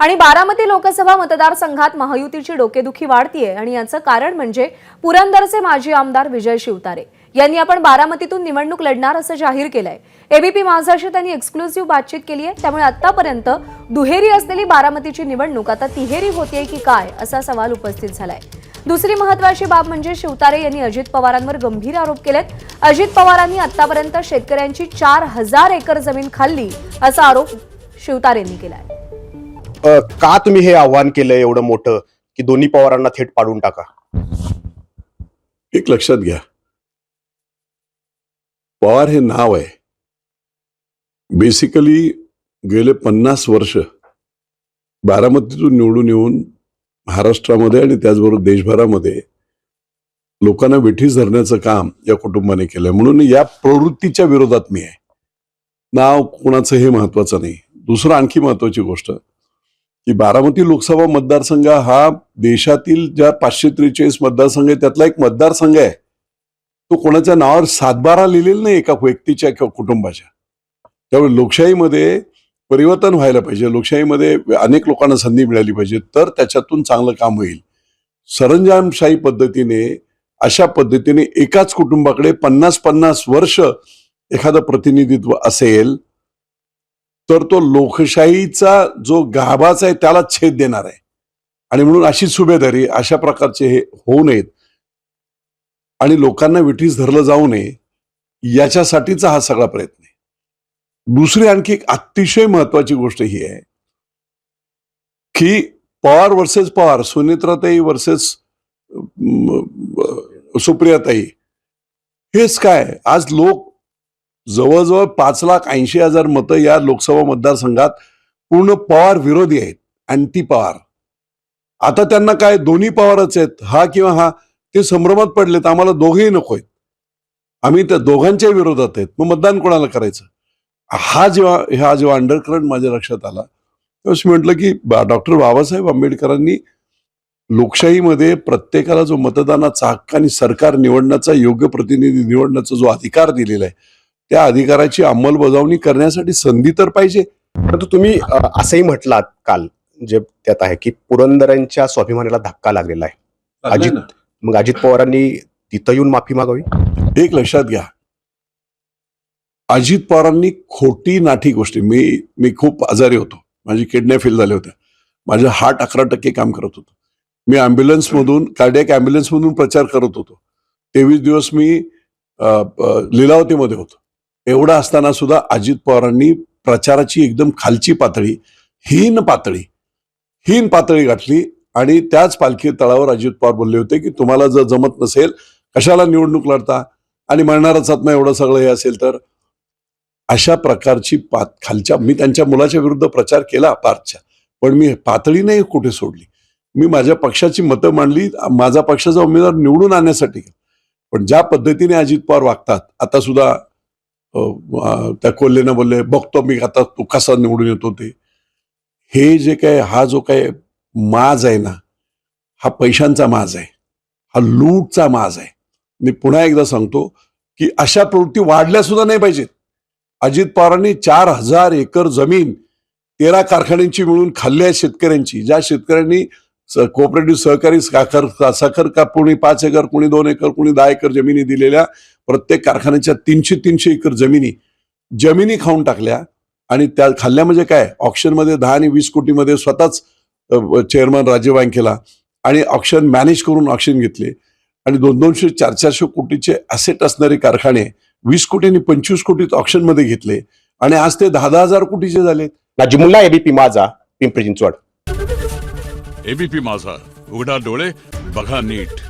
आणि बारामती लोकसभा मतदारसंघात महायुतीची डोकेदुखी वाढतीये आणि याचं कारण म्हणजे पुरंदरचे माजी आमदार विजय शिवतारे. यांनी आपण बारामतीतून निवडणूक लढणार असं जाहीर केलंय. एबीपी माझाशी त्यांनी एक्सक्लुझिव्ह बातचीत केली आहे त्यामुळे आतापर्यंत दुहेरी असलेली बारामतीची निवडणूक आता तिहेरी होतीये की काय असा सवाल उपस्थित झालाय. दुसरी महत्वाची बाब म्हणजे शिवतारे यांनी अजित पवारांवर गंभीर आरोप केलेत. अजित पवारांनी आतापर्यंत शेतकऱ्यांची चार हजार एकर जमीन खाल्ली असा आरोप शिवतारेंनी केलाय. का तुम्ही हे आव्हान केलं एवढं मोठं की दोन्ही पवारांना थेट पाडून टाका? एक लक्षात घ्या. पवार हे नाव आहे. बेसिकली गेले पन्नास वर्ष बारामतीतून निवडून येऊन महाराष्ट्रामध्ये आणि त्याचबरोबर देशभरामध्ये लोकांना वेठीस धरण्याचं काम या कुटुंबाने केलंय. म्हणून या प्रवृत्तीच्या विरोधात मी आहे. नाव कोणाचं हे महत्वाचं नाही. दुसरं आणखी महत्वाची गोष्ट की बारामती लोकसभा मतदारसंघ हा देशातील ज्या पाचशे त्रेचाळीस मतदारसंघ आहे त्यातला एक मतदारसंघ आहे. तो कोणाच्या नावावर सातबारा लिहिलेला नाही एका व्यक्तीच्या किंवा कुटुंबाच्या. त्यामुळे लोकशाहीमध्ये परिवर्तन व्हायला पाहिजे. लोकशाहीमध्ये अनेक लोकांना संधी मिळाली पाहिजे तर त्याच्यातून चांगलं काम होईल. सरंजामशाही पद्धतीने अशा पद्धतीने एकाच कुटुंबाकडे पन्नास पन्नास वर्ष एखादं प्रतिनिधित्व असेल तर तो लोकशाहीचा जो गाभाचा आहे त्याला छेद देणार आहे. आणि म्हणून अशी सुभेदारी अशा प्रकारचे हे होऊ नयेत. आणि लोकांना विठीस धरलं जाऊ नये याच्यासाठीचा हा सगळा प्रयत्न आहे. दुसरी आणखी एक अतिशय महत्वाची गोष्ट ही आहे की पवार वर्सेस पवार सुनेत्राताई वर्सेस सुप्रियाताई हेच काय आज लोक जवळजवळ पाच लाख ऐंशी हजार मतं या लोकसभा मतदारसंघात पूर्ण पवार विरोधी आहेत अँटी पवार. आता त्यांना काय दोन्ही पवारच आहेत हा किंवा हा ते संभ्रमात पडलेत आम्हाला दोघेही नको आहेत. आम्ही त्या दोघांच्या विरोधात आहेत मग मतदान कोणाला करायचं? हा जेव्हा हा जेव्हा अंडरकरंट माझ्या लक्षात आला तेव्हा मी म्हटलं की डॉक्टर बाबासाहेब आंबेडकरांनी लोकशाहीमध्ये प्रत्येकाला जो मतदानाचा हक्क आणि सरकार निवडण्याचा योग्य प्रतिनिधी निवडण्याचा जो अधिकार दिलेला आहे त्या अधिकाराची अंमलबजावणी करण्यासाठी संधी तर पाहिजे. परंतु तुम्ही असंही म्हटलात काल जे त्यात आहे की पुरंदरांच्या स्वाभिमानाला धक्का लागलेला आहे. अजित मग अजित पवारांनी तिथं येऊन माफी मागावी? एक लक्षात घ्या. अजित पवारांनी खोटी नाठी गोष्टी मी मी खूप आजारी होतो. माझी किडन्या फेल झाल्या होत्या. माझं हार्ट अकरा टक्के काम करत होतं. मी अँब्युलन्स मधून कार्डियक अँब्युलन्स मधून प्रचार करत होतो. तेवीस दिवस मी लिलावतीमध्ये होतो. एवढं असताना सुद्धा अजित पवारांनी प्रचाराची एकदम खालची पातळी हीन पातळी हीन पातळी गाठली आणि त्याच पालखी तळावर अजित पवार बोलले होते की तुम्हाला जर जमत नसेल कशाला निवडणूक लढता आणि मरणारच आत्मा एवढं सगळं हे असेल तर? अशा प्रकारची पात खालच्या मी त्यांच्या मुलाच्या विरुद्ध प्रचार केला पार्थच्या पण मी पातळी नाही कुठे सोडली? मी माझ्या पक्षाची मतं मांडली माझा पक्षाचा उमेदवार निवडून आणण्यासाठी पण ज्या पद्धतीने अजित पवार वागतात आता सुद्धा त्या कोल्हेनं बोलले बघतो मी आता तू कसा निवडून येतो ते. हे जे काय हा जो काय माज आहे ना हा पैशांचा माज आहे. हा लूटचा माज आहे. मी पुन्हा एकदा सांगतो की अशा प्रवृत्ती वाढल्या सुद्धा नाही पाहिजेत. अजित पवारांनी चार हजार एकर जमीन तेरा कारखान्यांची मिळून खाल्ली आहे शेतकऱ्यांची. ज्या शेतकऱ्यांनी कोऑपरेटिव्ह सहकारी साखर साखर का कापुणी पाच एकर कोणी दोन एकर कोणी दहा एकर जमिनी दिलेल्या प्रत्येक कारखान्याच्या तीनशे तीनशे एकर जमिनी जमिनी खाऊन टाकल्या आणि त्या खाल्ल्या म्हणजे काय? ऑप्शनमध्ये दहा आणि वीस कोटीमध्ये स्वतःच चेअरमन राजीव बँकेला आणि ऑप्शन मॅनेज करून ऑप्शन घेतले. आणि दोन दोनशे चार चारशे कोटीचे असेट असणारे कारखाने वीस कोटी आणि पंचवीस कोटीत ऑप्शनमध्ये घेतले. आणि आज ते दहा दहा हजार कोटीचे झाले. नाजिमुल्ला एबीपी माझा पिंपरी चिंचवड. एबीपी माझा. उघडा डोळे बघा नीट.